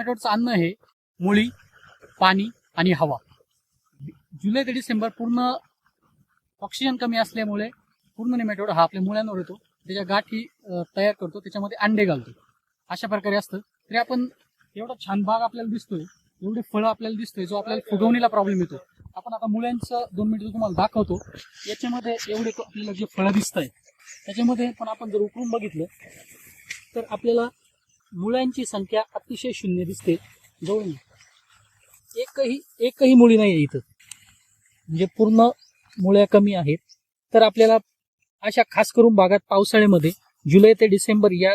नेमॅटोडचं अन्न हे मुळी पाणी आणि हवा. जुलै ते डिसेंबर पूर्ण ऑक्सिजन कमी असल्यामुळे पूर्ण नेमॅटोड हा आपल्या मुळ्यांवर येतो. त्याच्या गाठी तयार करतो. त्याच्यामध्ये अंडे घालतो. अशा प्रकारे असतं. तरी आपण एवढा छान बाग आपल्याला दिसतोय एवढे फळं आपल्याला दिसतोय जो आपल्याला फुगवणीला प्रॉब्लेम येतो. आपण आता मुळ्यांचं दोन मिनिटं तुम्हाला दाखवतो याच्यामध्ये एवढे आपल्याला जे फळं दिसत आहेत त्याच्यामध्ये पण आपण जर उकळून बघितलं तर आपल्याला मुळ्यांची संख्या अतिशय शून्य दिसते. जवळून एकही एकही मुळी नाही आहे इथं. म्हणजे पूर्ण मुळ्या कमी आहेत. तर आपल्याला अशा खास करून भागात पावसाळ्यामध्ये जुलै ते डिसेंबर या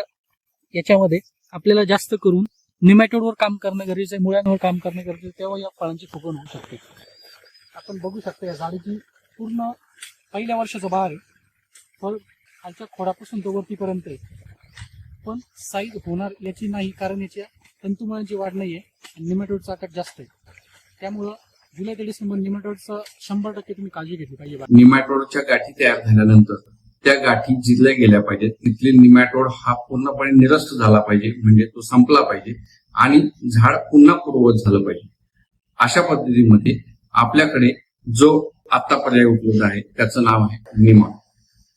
याच्यामध्ये आपल्याला जास्त करून निमॅटोडवर काम करणं गरजेचं आहे मुळ्यांवर काम करणं गरजेचं आहे तेव्हा या फळांची फुगवण होऊ शकते. आपण बघू शकतो या झाडाची पूर्ण पहिल्या वर्षाचा बहार आहे. फळ खालच्या खोडापासून तो वरतीपर्यंत आहे. पण साईज होणार याची नाही कारण याच्या तंतुमुळांची वाढ नाही आहे निमेटोडचा निमॅटोडचा आकार जास्त आहे. त्यामुळं जुलै ते डिसेंबर निमेटोडचा शंभर टक्के तुम्ही काळजी घेतली पाहिजे निमॅटोडच्या गाठी तयार झाल्यानंतर त्या गाठी जिरल्या गेल्या पाहिजेत तिथले निमॅटोड हा पूर्णपणे निरस्त झाला पाहिजे म्हणजे तो संपला पाहिजे आणि झाड पुन्हा पूर्ववत झालं पाहिजे. अशा पद्धतीमध्ये आपल्याकडे जो आता पर्याय उपलब्ध आहे त्याचं नाव आहे निमॉन.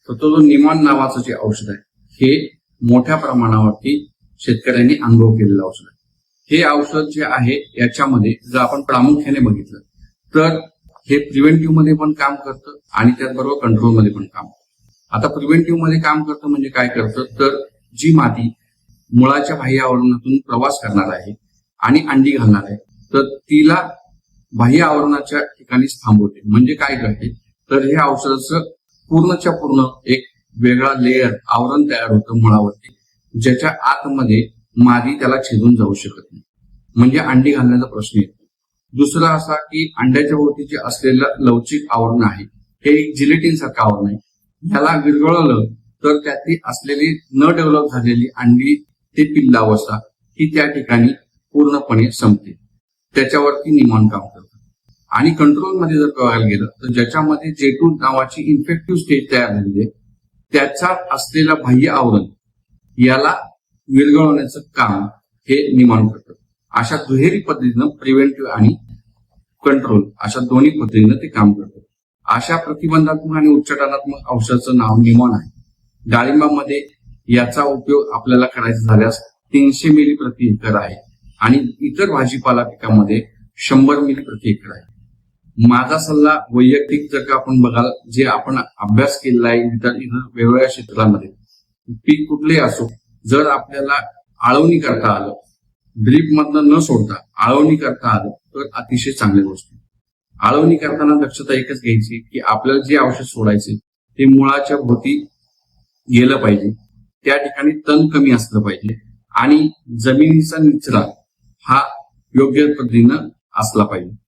तर तो जो निमॉन नावाचं जे औषध आहे हे मोठ्या प्रमाणावरती शेतकऱ्यांनी अनुभव केलेलं औषध आहे. हे औषध जे आहे याच्यामध्ये जर आपण प्रामुख्याने बघितलं तर हे प्रिव्हेंटिव्हमध्ये पण काम करतं आणि त्याचबरोबर कंट्रोलमध्ये पण काम करतं. आता प्रिव्हेंटिव्हमध्ये काम करतं म्हणजे काय करतं? तर जी माती मुळाच्या बाह्य आवरणातून प्रवास करणार आहे आणि अंडी घालणार आहे तर तिला बाह्य आवरणाच्या ठिकाणी थांबवते. म्हणजे काय करते? तर हे औषधाचं पूर्णच्या पूर्ण एक वेगळा लेअर आवरण तयार होतं मुळावरती ज्याच्या आतमध्ये मादी त्याला छेदून जाऊ शकत नाही. म्हणजे अंडी घालण्याचा प्रश्न येतो. दुसरा असा की अंड्याच्या भोवती जे असलेलं लवचिक आवरण आहे हे एक जिलेटिन सारखं आवरण आहे. ह्याला विरघळवलं तर त्यातली असलेली न डेव्हलप झालेली अंडी ते पिल्लावस्था ही त्या ठिकाणी पूर्णपणे संपते. त्याच्यावरती निमान काम करतात आणि कंट्रोलमध्ये जर बघायला गेलं तर ज्याच्यामध्ये जेटू नावाची इन्फेक्टिव्ह स्टेज तयार झालेली आहे त्याचा असलेला बाह्य आवरण याला विरघळवण्याचं काम हे निमान करतं. अशा दुहेरी पद्धतीनं प्रिव्हेंटिव्ह आणि कंट्रोल अशा दोन्ही पद्धतीनं ते काम करतं. अशा प्रतिबंधात्मक आणि उच्चाटनात्मक औषधाचं नाव निमॉन आहे. डाळिंबामध्ये याचा उपयोग आपल्याला करायचा झाल्यास तीनशे मिली प्रति एकर आहे आणि इतर भाजीपाला पिकामध्ये शंभर मिली प्रति एकर आहे. माझा सल्ला वैयक्तिक जर का आपण बघाल जे आपण अभ्यास केलेला आहे इतर इतर वेगवेगळ्या क्षेत्रामध्ये पीक कुठलेही असो जर आपल्याला आळवणी करता आलं ड्रीप मधनं न सोडता आळवणी करता आलं तर अतिशय चांगली गोष्ट आळवणी करताना दक्षता एकच घ्यायची की आपल्याला जे औषध सोडायचे ते मुळाच्या भोवती गेलं पाहिजे. त्या ठिकाणी तण कमी असलं पाहिजे आणि जमिनीचा निचरा हा योग्य पद्धतीनं असला पाहिजे.